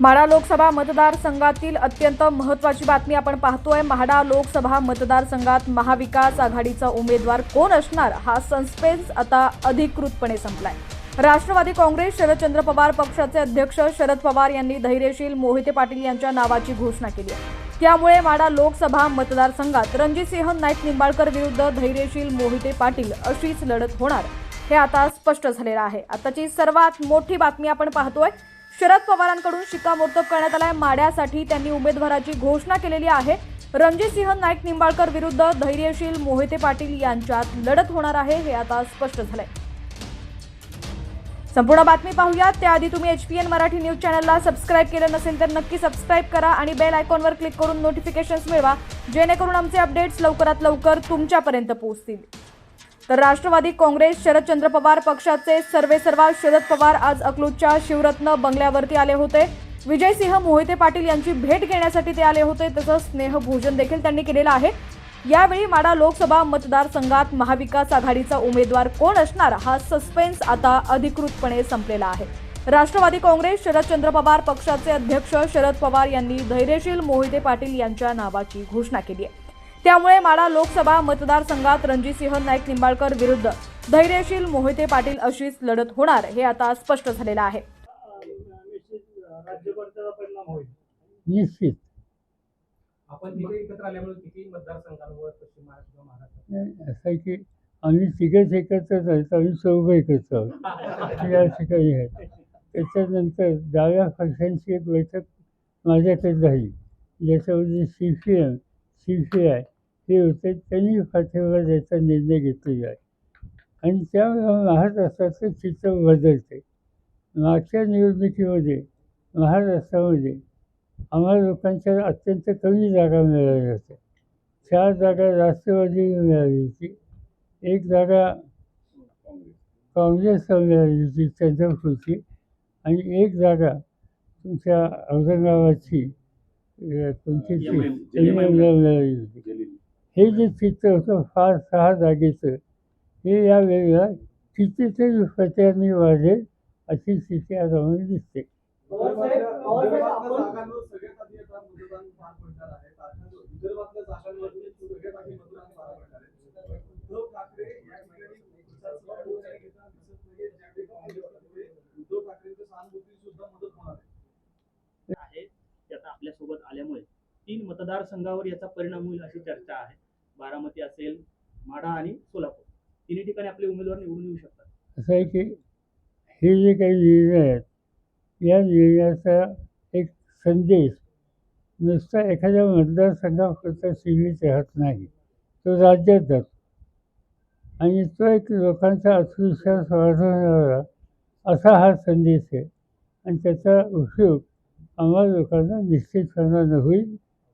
म्हाडा लोकसभा मतदारसंघातील अत्यंत महत्त्वाची बातमी आपण पाहतोय. म्हाडा लोकसभा मतदारसंघात महाविकास आघाडीचा उमेदवार कोण असणार हा सस्पेन्स आता अधिकृतपणे संपलाय. राष्ट्रवादी काँग्रेस शरदचंद्र पवार पक्षाचे अध्यक्ष शरद पवार यांनी धैर्यशील मोहिते पाटील यांच्या नावाची घोषणा केली आहे. त्यामुळे म्हाडा लोकसभा मतदारसंघात रणजितसिंह नाईक निंबाळकर विरुद्ध धैर्यशील मोहिते पाटील अशीच लढत होणार हे आता स्पष्ट झालेलं आहे. आताची सर्वात मोठी बातमी आपण पाहतोय. शरद पवारांकडून शिक्कामोर्तब करण्यात आलाय. माड्यासाठी त्यांनी उमेदवाराची घोषणा केलेली आहे. रणजितसिंह नाईक निंबाळकर विरुद्ध धैर्यशील मोहिते पाटील यांच्यात लढत होणार आहे हे आता स्पष्ट झालंय. संपूर्ण बातमी पाहूयात. त्याआधी तुम्ही H P N Marathi news चॅनलला सबस्क्राईब केलं नसेल तर नक्की सबस्क्राईब करा आणि बेल आयकॉनवर क्लिक करून नोटिफिकेशन्स मिळवा जेणेकरून आमचे अपडेट्स लवकरात लवकर तुमच्यापर्यंत पोहोचतील. तर राष्ट्रवादी काँग्रेस शरदचंद्र पवार पक्षाचे सर्वेसर्वा शरद पवार आज अकलूजच्या शिवरत्न बंगल्यावरती आले होते. विजयसिंह मोहिते पाटील यांची भेट घेण्यासाठी ते आले होते तसंच स्नेहभोजन देखील त्यांनी केलेलं आहे. यावेळी माडा लोकसभा मतदारसंघात महाविकास आघाडीचा उमेदवार कोण असणार हा सस्पेन्स आता अधिकृतपणे संपलेला आहे. राष्ट्रवादी काँग्रेस शरदचंद्र पवार पक्षाचे अध्यक्ष शरद पवार यांनी धैर्यशील मोहिते पाटील यांच्या नावाची घोषणा केली आहे. त्यामुळे माडा लोकसभा मतदारसंघात रणजितसिंह नाईक निंबाळकर विरुद्ध धैर्यशील मोहिते पाटील अशीच लढत होणार हे आता स्पष्ट झालेलं आहे. निश्चित. आपण तिथे एकत्र आल्यामुळे किती मतदारसंघांवर पश्चिम महाराष्ट्र महाराष्ट्र. असं आहे की आम्ही तिघेच एकत्रच आहेत आम्ही चौघं एकत्र आहोत. या ठिकाणी आहेत त्याच्यानंतर डाव्या पक्षांची एक बैठक माझ्याकडे झाली. ज्याच्यामध्ये सी आय हे होते त्यांनी पाठिंबा द्यायचा निर्णय घेतलेला आहे आणि त्यामुळे महाराष्ट्राचं चित्र बदलते मागच्या निवडणुकीमध्ये महाराष्ट्रामध्ये आम्हाला लोकांच्या अत्यंत कमी जागा मिळाल्या होत्या चार जागा राष्ट्रवादी मिळाली होती एक जागा काँग्रेसला मिळाली होती चंद्रपूरची आणि एक जागा तुमच्या औरंगाबादची अं, कोणती ती? MIM. MIM ला मिळाली होती हे जे चित्र होतं फार सहा जागेचं हे या वेळेला कितीतरी पत्यांनी वाढेल अशी मला दिसते. जागांवर सगळ्यात आधी आता मतदान पार पडणार आहे. तारखांवर विदर्भातल्या जागांवरती सगळ्यात आधी मतदान पार पडणार आहे. उद्धव ठाकरे या ठिकाणी प्रचार सभा वगैरे घेताना दिसत नाहीये. ज्यावेळी काँग्रेसमध्ये उद्धव ठाकरेंच्या सहानुभूती सुद्धा मदत होणार आहे. आहे ते आता आपल्यासोबत आल्यामुळे तीन मतदारसंघावर याचा परिणाम होईल अशी चर्चा आहे. बारामती असेल माढा आणि सोलापूर. तिन्ही ठिकाणी आपले उमेदवार निवडून येऊ शकतात. असं आहे की हे जे काही निर्णय आहेत या निर्णयाचा एक संदेश नुसता एखाद्या मतदारसंघापुरता सीमित राहत नाही. तो राज्यात जातो आणि तो एक लोकांचा आत्मविश्वास वाढवणारा असा हा संदेश आहे. आणि त्याचा उपयोग आम्हाला लोकांना निश्चितपणानं होईल.